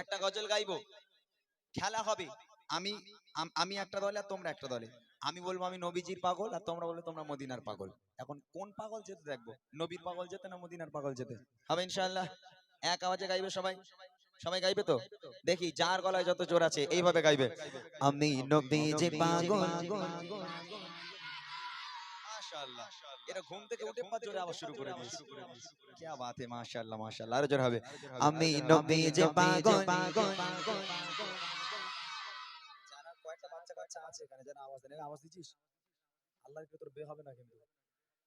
একটা গজল গাইবো? খেলা হবে। আমি আমি একটা দলে আর তোমরা একটা দলে। আমি বলব আমি নবীজির পাগল আর তোমরা বলবে তোমরা মদিনার পাগল। এখন কোন পাগল যেতে দেখব? নবীর পাগল যেতে না মদিনার পাগল যেতে? হবে ইনশাআল্লাহ। এক আওয়াজে গাইবে সবাই? সবাই গাইবে তো? দেখি যার গলায় যত জোর আছে, এইভাবে গাইবে। আমি নবীজি পাগল। মাশাআল্লাহ। এটা ঘুম থেকে উঠে পা জোরে আওয়াজ শুরু করে দিয়েছে। কি বাত है মাশাআল্লাহ মাশাআল্লাহ। আরও জোরে হবে। আমি নবীজি পাগল। যারা কয়েকটা বাচ্চা কাচ্চা আছে এখানে? যারা আওয়াজ দেন। আওয়াজ দিচ্ছিস? আল্লাহর ভিতর বিয়ে হবে না কিন্তু।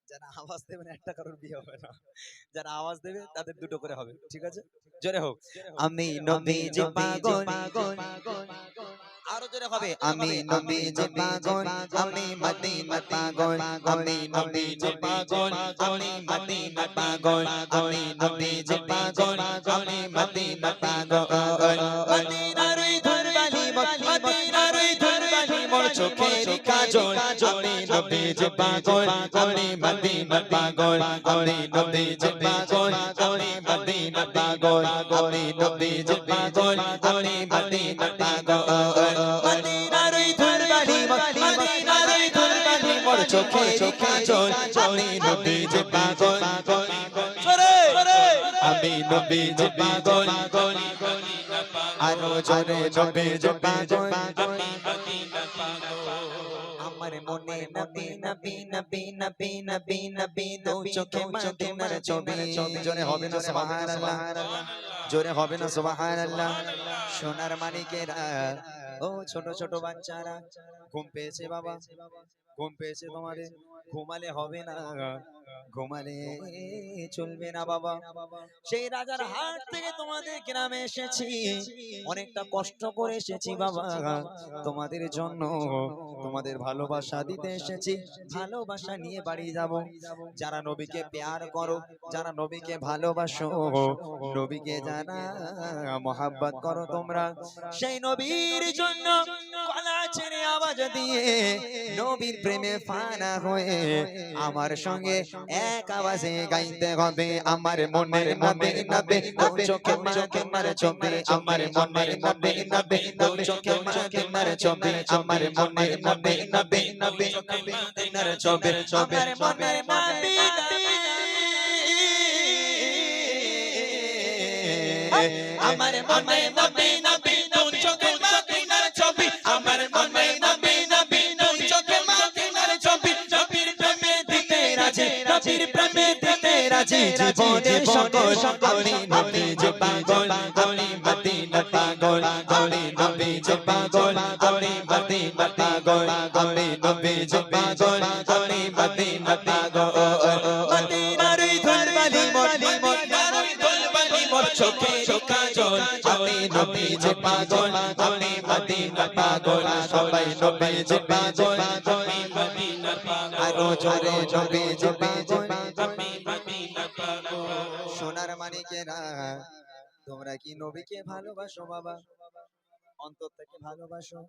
যারা আওয়াজ দেবেন একটা কারোর বিয়ে হবে না। যারা আওয়াজ দেবে তাদের দুটো করে হবে। ঠিক আছে? জোরে হোক। আমি নবীজি পাগল। আরও জোরে হবে আমি নবীজি পাগল আমি মদিনা পাগল আমি নবীজি পাগল আমি মদিনা পাগল আমি নবীজি পাগল আমি মদিনা পাগল মদিনার ধরবালি মদিনার ধরবালি মোর চোখের কাজল আমি নবীজি পাগল আমি মদিনা পাগল আমি নবীজি পাগল আমি মদিনা পাগল আমি নবীজি পাগল আমি মদিনা পাগল জোরে আমার মনে নবী নবী নবী নবী নবী নবী চোখে ছবি জোরে হবে না সুবহানাল্লাহ জোরে হবে না সোনার মানিকেরা ও ছোট ছোট বাচ্চারা ঘুম পেয়েছে বাবা ঘুম পেয়েছে তোমাদের ঘুমালে হবে না ঘুমালে চলবে না বাবা। সেই রাজার হাট থেকে তোমাদের গ্রামে এসেছি। অনেকটা কষ্ট করে এসেছি বাবা। তোমাদের জন্য তোমাদের ভালোবাসা দিতে এসেছি। ভালোবাসা নিয়ে বাড়ি যাব। যারা নবীকে প্যার করো যারা নবীকে ভালোবাসো নবীকে জানা মহাব্বত করো তোমরা। সেই নবীর জন্য ছেড়ে আওয়াজ দিয়ে নবীর প্রেমে ফানা হয়ে আমার সঙ্গে এক আওয়াজে গাইতে হবে আমার মনের নবে নবে চোখে চোখে চোখে মারে চোখে আমার মনের নবে নবে নবে চোখে চোখে মনে রাজি জীবনের সকল সকলি নবী যে পাগল গলি মদিনা পাগল গলি নবী যে পাগল গলি মদিনা পাগল গলি নবী যে পাগল গলি মদিনা পাগল। মদিনার ধুলবালি মদিনার ওই ধুলবালি মোর চোখে কাজল আমি নবী যে পাগল আমি মদিনা পাগল, সবাই নবী যে পাগল আমি মদিনা পাগল। আরও জোরে আমি মদিনা পাগল। সোনার মানিকেরা তোমরা কি নবীকে ভালোবাসো, বাবা? অন্তর থেকে ভালোবাসো?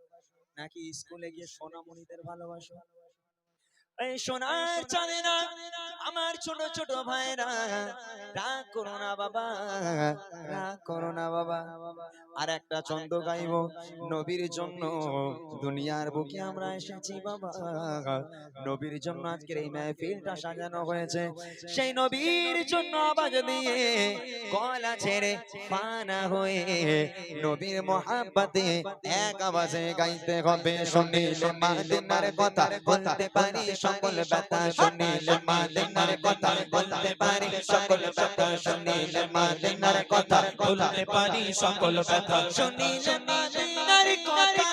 নাকি স্কুলে গিয়ে সোনামণিদের ভালোবাসো? এই সোনার চাঁদে না। আমার ছোট ছোট ভাইরা, রাগ করো না বাবা, রাগ করো না বাবা। আর একটা চন্দ গাইব, নবীর জন্য দুনিয়ার বুকে আমরা এসেছি বাবা। নবীর জন্য আজকের এই মেহফিলটা সাজানো হয়েছে। সেই নবীর জন্য আওয়াজ দিয়ে গলা ছেড়ে পানা হয়ে নবীর মোহাব্বতে এক আওয়াজে গাইতে হবে। শুনিলে মাদিনার কথা বলতে পারি সকল ব্যথা শুনিলে মালিনার কথা বলতে পারি, সকল ব্যথা শুনিলে মালিনার কথা বলতে পারি, সকল ব্যথা শুনিলে মালিনার কথা।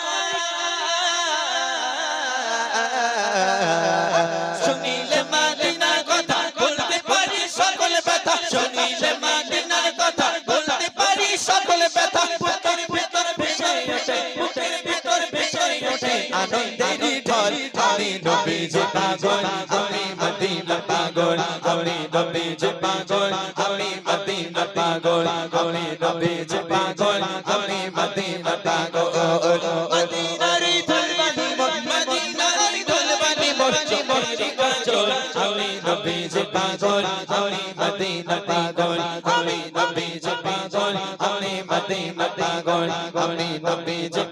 যে পাগল আমি মদিনা পাগল আমি নবী যে পাগল আমি মদিনা পাগল আমি নবী যে পাগল আমি মদিনা পাগল। মদিনার ধুলবালি মদিনার ধুলবালি মোর চোখের কাজল। আমি নবী যে পাগল আমি মদিনা পাগল আমি নবী যে পাগল আমি মদিনা পাগল আমি নবীজি পাগল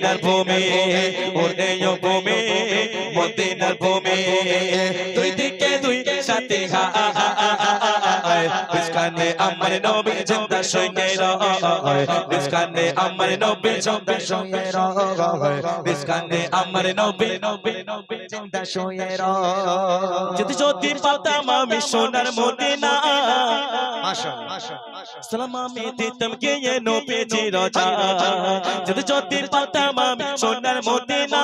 মদিনার ভূমি ওদেয় ভূমি মদিনার ভূমি দুই দিকে দুই সাথে হা হা হা হা বিস্কানে আমার নবী জিন্দা সঙ্গে রয়। বিস্কানে আমার নবী জিন্দা সঙ্গে রয়। বিস্কানে আমার নবী নবী নবী জিন্দা সঙ্গে রয়। যদি যদি পাতাম আমি সোনার মদিনা। মাশাআল্লাহ সালাম আমি দিতাম গিয়ে নবীজি রাজা। যদি যদি পাতাম আমি সোনার মদিনা।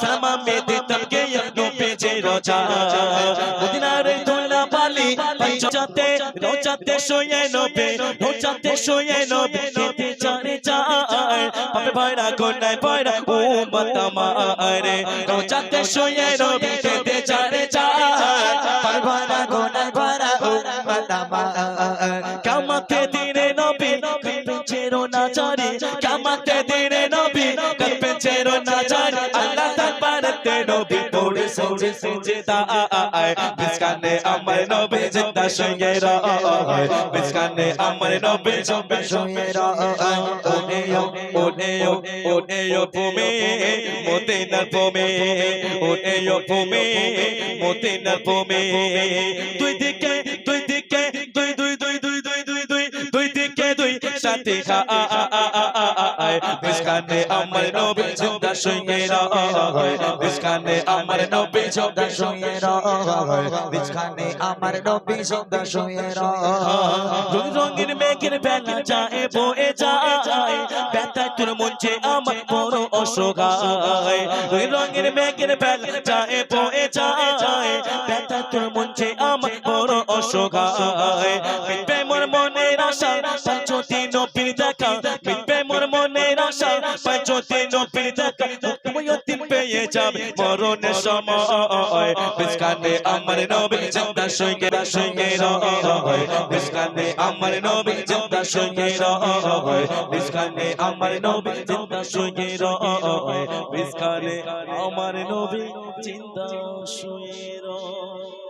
সালাম আমি দিতাম গিয়ে নবীজি রাজা। পঞ্চাতে রোজাতে শুয়ে নবে, রোজাতে শুয়ে নবে, খেতে চলে যায়। পাপে ভয়রা গোনায় ভয়রা ও মাতামারে রোজাতে শুয়ে নবে, খেতে চলে যায়। পাপে ভয়রা গোনায় ভয়রা ও মাতামারে কামাতে দিনে নবী কলবে ছেড়ো না জারি কামাতে দিনে নবী কলবে ছেড়ো না জারি দরবারতে নবী পড়ে সৌরে সুজেদা আয় বিসকানে আমার নবী জিন্দা সঙ্গে রয় বিসকানে আমার নবী জিন্দা সঙ্গে রয় ওনে ওনে ওনে ভূমি মদিনার ভূমি ওনে ভূমি মদিনার সাথে বিস্কানে আমার নবী জিন্দা সঙ্গে রয় বিস্কানে আমার নবী জিন্দা সঙ্গে রয় বিছখানে আমার নবী সদা শুয়ে রঙ রঙের মেঘের বেলা যায় বয়ে যায় ব্যথায় তোর মঞ্চে আমার বড় অসহায় রঙ রঙের মেঘের বেলা যায় বয়ে যায় ব্যথায় তোর মঞ্চে আমার বড় অসহায় মিটবে মোর মনের আশা আশা পাঁচটি নবীর দেখা মুক্তি পেয়ে যাবে, মরণের সময়। বিস্কানে আমার নবী জিন্দা সঙ্গে সঙ্গে রয়। বিস্কানে আমার নবী জিন্দা সঙ্গে রয়। বিস্কানে আমার নবী জিন্দা সঙ্গে রয়। বিস্কানে আমার নবী জিন্দা সঙ্গে রয়।